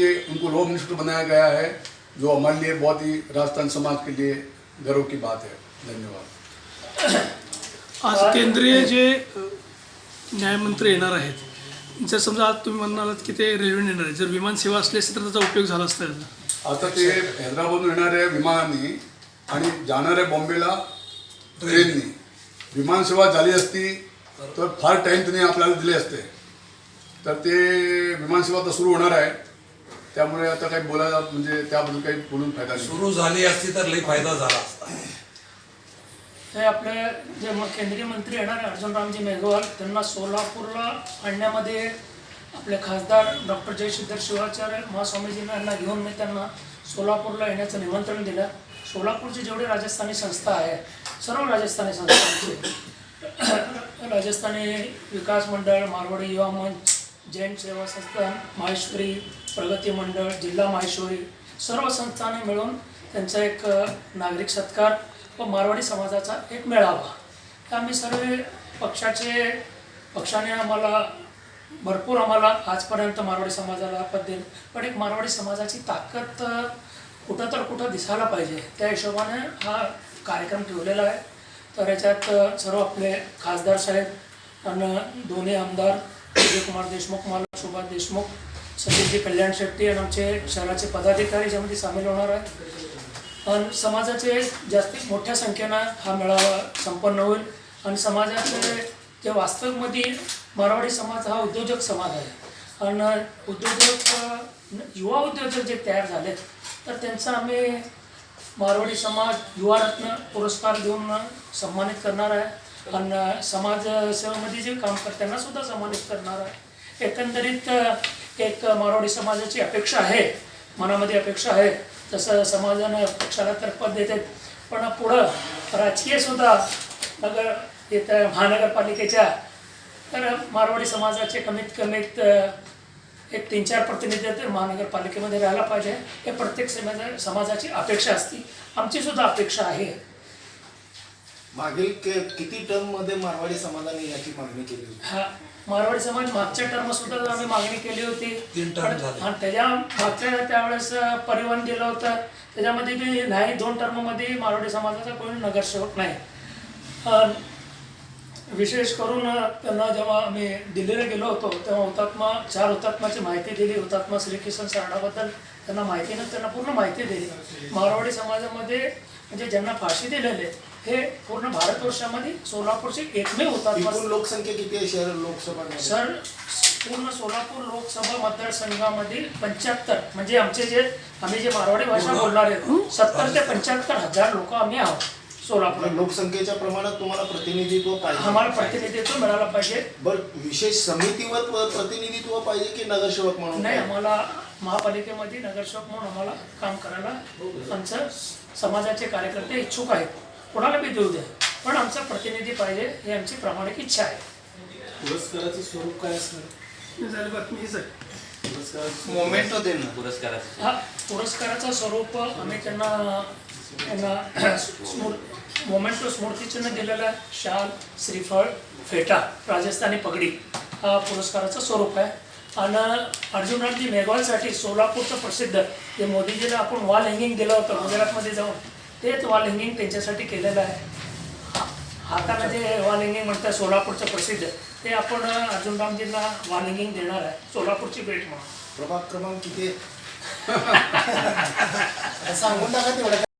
के उनको law minister बनाया गया है जो हमारे लिए बहुत ही राजस्थान समाज के लिए गर्व की बात है। धन्यवाद। आज केंद्रीय जे न्यायमंत्री येणार आहेत जर समजा आज तुम्ही म्हणालात की ते रेल्वेने येणार आहे जर विमान सेवा असली असती तर त्याचा उपयोग झाला असता. आता ते हैदराबादहून येणाऱ्या विमानाने आणि जाणाऱ्या बॉम्बेला ट्रेननी. विमानसेवा झाली असती तर फार टाईम त्यांनी आपल्याला दिले असते. तर ते विमानसेवा तर सुरू होणार आहे. त्यामुळे आता काही बोलायला म्हणजे त्याबद्दल काही बोलून फायदा नाही. सुरू झाली असती तर लई फायदा झाला असता. हे आपले जे म- केंद्रीय मंत्री येणार आहे अर्जुनरामजी मेघवाल त्यांना सोलापूरला आणण्यामध्ये आपले खासदार डॉक्टर जयशिद्धर शिवाचार्य महास्वामीजींना यांना घेऊन मी त्यांना सोलापूरला येण्याचं निमंत्रण दिलं. सोलापूरची जेवढी राजस्थानी संस्था आहे सर्व राजस्थानी संस्थांचे राजस्थानी विकास मंडळ मारवाडी युवा मंच जैन सेवा संस्थान माहेश्वरी प्रगती मंडळ जिल्हा माहेश्वरी सर्व संस्थांनी मिळून त्यांचा एक नागरिक सत्कार व मारवाडी समाजाचा एक मेळावा. तर आम्ही सर्व पक्षाचे पक्षाने आम्हाला भरपूर आम्हाला आजपर्यंत मारवाडी समाजाला आपत देईल. पण एक मारवाडी समाजाची ताकद कुठं तर कुठं दिसायला पाहिजे त्या हिशोबाने हा कार्यक्रम ठेवलेला आहे. तर याच्यात सर्व आपले खासदार साहेब आणि दोन्ही आमदार विजयकुमार देशमुख मला सुभाष देशमुख सचिनजी कल्याण शेट्टी आणि आमचे शहराचे पदाधिकारी ज्यामध्ये सामील होणार आहेत. आणि समाजाचे जास्तीत मोठ्या संख्येनं हा मेळावा संपन्न होईल आणि समाजाचे जे वास्तवमध्ये मारवाडी समाज हा उद्योजक समाज आहे. आणि उद्योजक युवा उद्योजक जे तयार झालेत तर त्यांचा आम्ही मारवाडी समाज युवारत्न पुरस्कार देऊन सन्मानित करणार आहे. आणि समाजसेवेमध्ये जे काम करतात त्यांना सुद्धा सन्मानित करणार आहे एकंदरीत एक मारवाडी समाजाची अपेक्षा आहे मनामध्ये अपेक्षा आहे तसं समाजानं पक्षाला तर पद पण पुढं राजकीय सुद्धा नगर इथं महानगरपालिकेच्या तर मारवाडी समाजाचे कमीत कमीत एक तीन चार प्रतिनिधी तर महानगरपालिकेमध्ये राहायला पाहिजे. हे प्रत्येक समाजा समाजाची अपेक्षा असती. आमची सुद्धा अपेक्षा आहे. मागील के- किती टर्ममध्ये मारवाडी समाजाने याची मागणी केली होती? हा मारवाडी समाज मागच्या टर्म सुद्धा आम्ही मागणी केली होती तीन term पण- झाले. आणि त्याच्या मागच्या त्यावेळेस परिवहन दिलं होतं त्याच्यामध्ये बी नाही दोन टर्ममध्ये मारवाडी समाजाचा कोणी नगरसेवक नाही. विशेष करून त्यांना जेव्हा आम्ही दिल्लीला गेलो होतो तेव्हा हुतात्मा चार हुतात्माची माहिती दिली. हुतात्मा श्रीकिसन सारडाबद्दल त्यांना माहिती न त्यांना पूर्ण माहिती दिली. मारवाडी समाजामध्ये म्हणजे ज्यांना फाशी दिलेले हे पूर्ण भारतवर्षामध्ये सोलापूरचे एकमेव एकूण लोकसंख्या किती आहे शहर लोकसभा सर पूर्ण सोलापूर लोकसभा मतदारसंघामध्ये पंच्याहत्तर म्हणजे आमचे जे आम्ही जे मारवाडी भाषा बोलणार आहेत सत्तर ते पंच्याहत्तर हजार लोक आम्ही आहोत सोलापूर लोकसंख्येच्या प्रमाणात तुम्हाला प्रतिनिधित्व पाहिजे. आम्हाला प्रतिनिधित्व मिळालं पाहिजे. बर विशेष समितीवर प्रतिनिधित्व पाहिजे की नगरसेवक म्हणून? नाही आम्हाला महापालिकेमध्ये नगरसेवक म्हणून आम्हाला काम करायला आमचं समाजाचे कार्यकर्ते इच्छुक आहेत. कोणाला बी देऊ द्या. पण आमचा प्रतिनिधी पाहिजे ही आमची प्रामाणिक इच्छा आहे. पुरस्काराचं स्वरूप काय असणार? झाली बातमी हीच आहे मोमेंटो दे ना पुरस्काराचं हा पुरस्काराचं स्वरूप आम्ही त्यांना त्यांना मोमेंटो स्मृतिचिन्ह दिलेलं आहे. शाल श्रीफळ फेटा राजस्थानी पगडी हा पुरस्काराचं स्वरूप आहे. आणि अर्जुनरामजी मेघवालसाठी सोलापूरचं प्रसिद्ध जे मोदीजीला आपण वॉल हँगिंग दिलं होतं गुजरातमध्ये जाऊन. तेच वॉल हँगिंग त्यांच्यासाठी केलेलं आहे. हातानं जे वॉल हँगिंग म्हणतात सोलापूरचं प्रसिद्ध ते आपण अर्जुनरामजींना वॉल हँगिंग देणार आहे. सोलापूरची भेट म्हणून. प्रभाग क्रमांक किती? सांगून टाका तेवढं.